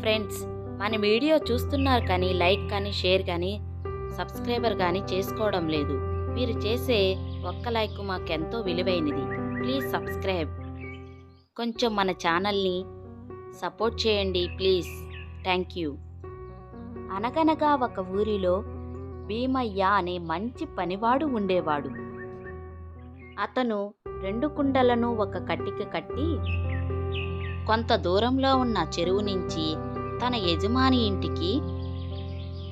Friends మన video చూస్తున్నారు కానీ లైక్ కానీ షేర్ కానీ సబ్స్క్రైబర్ కానీ చేసుకోవడం లేదు. మీరు చేసే ఒక్క లైక్ మాకెంతో విలువైనది. Please subscribe. కొంచెం మన ఛానల్ని సపోర్ట్ చేయండి ప్లీజ్. Thank you. అనగనగా ఒక ఊరిలో భీమయ్య అనే మంచి పనివాడు ఉండేవాడు. అతను రెండు కుండలను ఒక కట్టికి కట్టి కొంత దూరంలో ఉన్న చెరువు నుంచి తన యజమాని ఇంటికి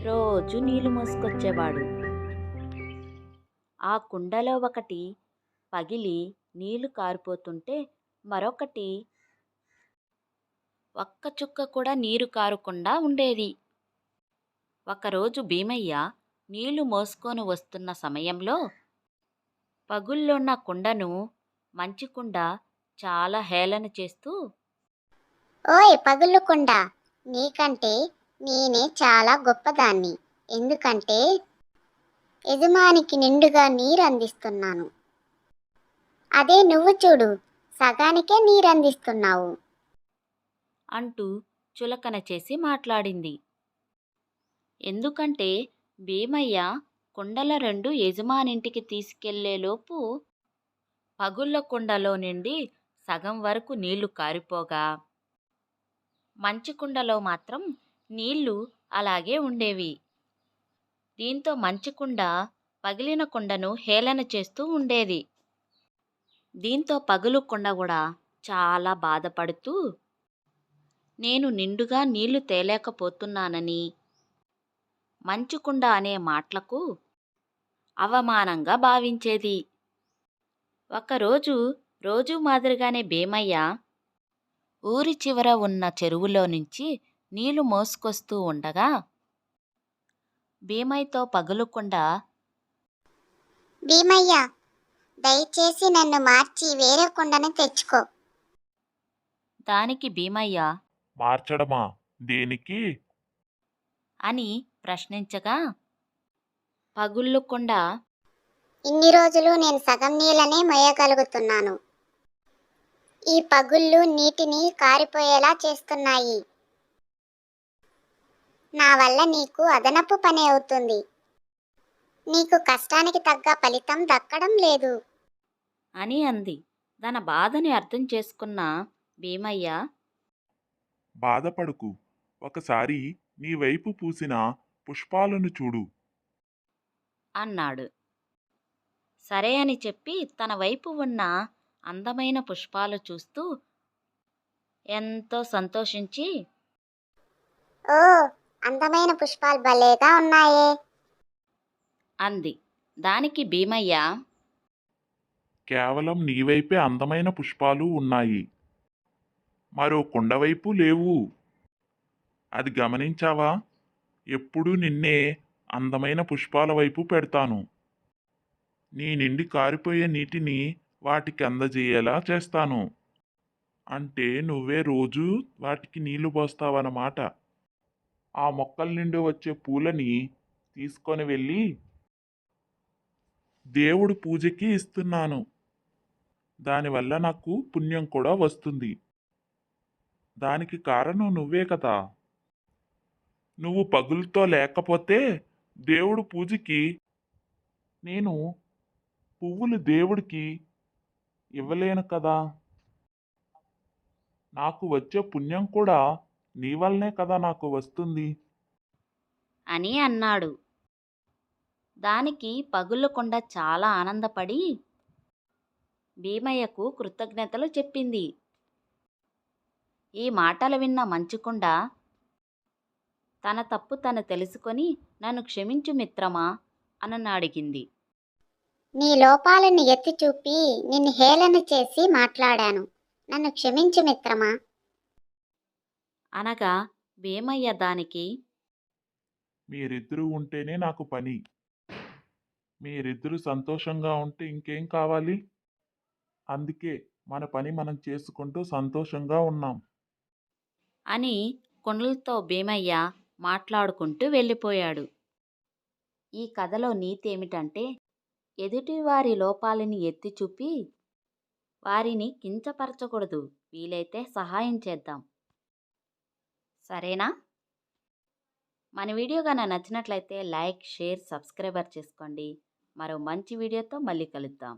రోజు నీళ్ళు మోసుకొచ్చేవాడు. ఆ కుండలో ఒకటి పగిలి నీళ్ళు కారిపోతుంటే మరొకటి ఒక్క చుక్క కూడా నీరు కారకుండా ఉండేది. ఒకరోజు భీమయ్య నీళ్ళు మోసుకొని వస్తున్న సమయంలో పగుళ్ళున్న కుండను మంచి కుండ చాలా హేళన చేస్తూ ఓయ్ పగులుకుండా నీకంటే నేనే చాలా గొప్పదాన్ని. ఎందుకంటే యజమానికి నిండుగా నీరు అందిస్తున్నాను అదే నువ్వు చూడు సగానికే నీరు అందిస్తున్నావు అంటూ చులకన చేసి మాట్లాడింది. ఎందుకంటే భీమయ్య కుండల రెండు యజమానింటికి తీసుకెళ్ళేలోపు పగుళ్ళ కుండలో నుండి సగం వరకు నీళ్ళు కారిపోగా మంచుకుండలో మాత్రం నీళ్ళు అలాగే ఉండేవి. దీంతో మంచుకుండ పగిలిన కుండను హేళన చేస్తూ ఉండేది. దీంతో పగులు కుండ కూడా చాలా బాధపడుతూ నేను నిండుగా నీళ్ళు తేలేకపోతున్నానని మంచుకుండ అనే మాటలకు అవమానంగా భావించేది. ఒకరోజు రోజు మాదిరిగానే భీమయ్య ఊరి చివర ఉన్న చెరువులో నుంచి నీళ్ళు మోసుకొస్తూ ఉండగా భీమయ్యతో పగులుకుండా భీమయ్య దయచేసి నన్ను మార్చి వేరే కుండను తెచ్చుకో. దానికి భీమయ్య మార్చడమా? దేనికి? అని ప్రశ్నించగా పగుళ్ళుకుండా ఇన్ని రోజులు నేను సగం నీళ్ళనే మోయగలుగుతున్నాను. ఈ పగుళ్ళు నీటిని కారిపోయేలా చేస్తున్నాయి. నా వల్ల నీకు అదనపు పని అవుతుంది. నీకు కష్టానికి తగ్గ ఫలితం దక్కడం లేదు. అని అంది. తన బాధని అర్థం చేసుకున్న భీమయ్య బాధపడకు. ఒకసారి నీ వైపు పూసిన పుష్పాలను చూడు. అన్నాడు. సరే అని చెప్పి తన వైపు ఉన్న అందమైన పుష్పాలు చూస్తూ ఎంతో సంతోషించి ఓ అందమైన పుష్పాలు భలేగా ఉన్నాయే. అంది. దానికి భీమయ్య కేవలం నీ వైపే అందమైన పుష్పాలు ఉన్నాయి. మరో కుండవైపు లేవు. అది గమనించావా? ఎప్పుడూ నిన్నే అందమైన పుష్పాల వైపు పెడతాను. నీ నిండి కారిపోయే నీటిని వాటికి అందజేయేలా చేస్తాను. అంటే నువ్వే రోజు వాటికి నీళ్ళు పోస్తావన్నమాట. ఆ మొక్కల నుండి వచ్చే పూలని తీసుకొని వెళ్ళి దేవుడు పూజకి ఇస్తున్నాను. దానివల్ల నాకు పుణ్యం కూడా వస్తుంది. దానికి కారణం నువ్వే కదా. నువ్వు పగులతో లేకపోతే దేవుడు పూజకి నేను పువ్వులు దేవుడికి ఇవ్వలేను కదా. నాకు వచ్చే పుణ్యం కూడా నీ వల్లనే కదా నాకు వస్తుంది. అని అన్నాడు. దానికి పగుళ్ళకుండా చాలా ఆనందపడి భీమయ్యకు కృతజ్ఞతలు చెప్పింది. ఈ మాటలు విన్న మంచుకొండ తన తప్పు తను తెలుసుకొని నన్ను క్షమించు మిత్రమా? అని అడిగింది నీ లోపాలను ఎత్తి చూపి నిన్ను హేళన చేసి మాట్లాడాను. నన్ను క్షమించు మిత్రమా? అనగా భీమయ్య దానికి మీరిద్దరూ ఉంటేనే నాకు పని. మీరిద్దరూ సంతోషంగా ఉంటే ఇంకేం కావాలి? అందుకే మన పని మనం చేసుకుంటూ సంతోషంగా ఉన్నాం. అని కొండలతో భీమయ్య మాట్లాడుకుంటూ వెళ్ళిపోయాడు. ఈ కథలో నీతి ఏమిటంటే ఎదుటివారి లోపాలని ఎత్తి చూపి వారిని కించపరచకూడదు. వీలైతే సహాయం చేద్దాం. సరేనా? మన వీడియో కన్నా నచ్చినట్లయితే లైక్ షేర్ సబ్స్క్రైబర్ చేసుకోండి. మరో మంచి వీడియోతో మళ్ళీ కలుద్దాం.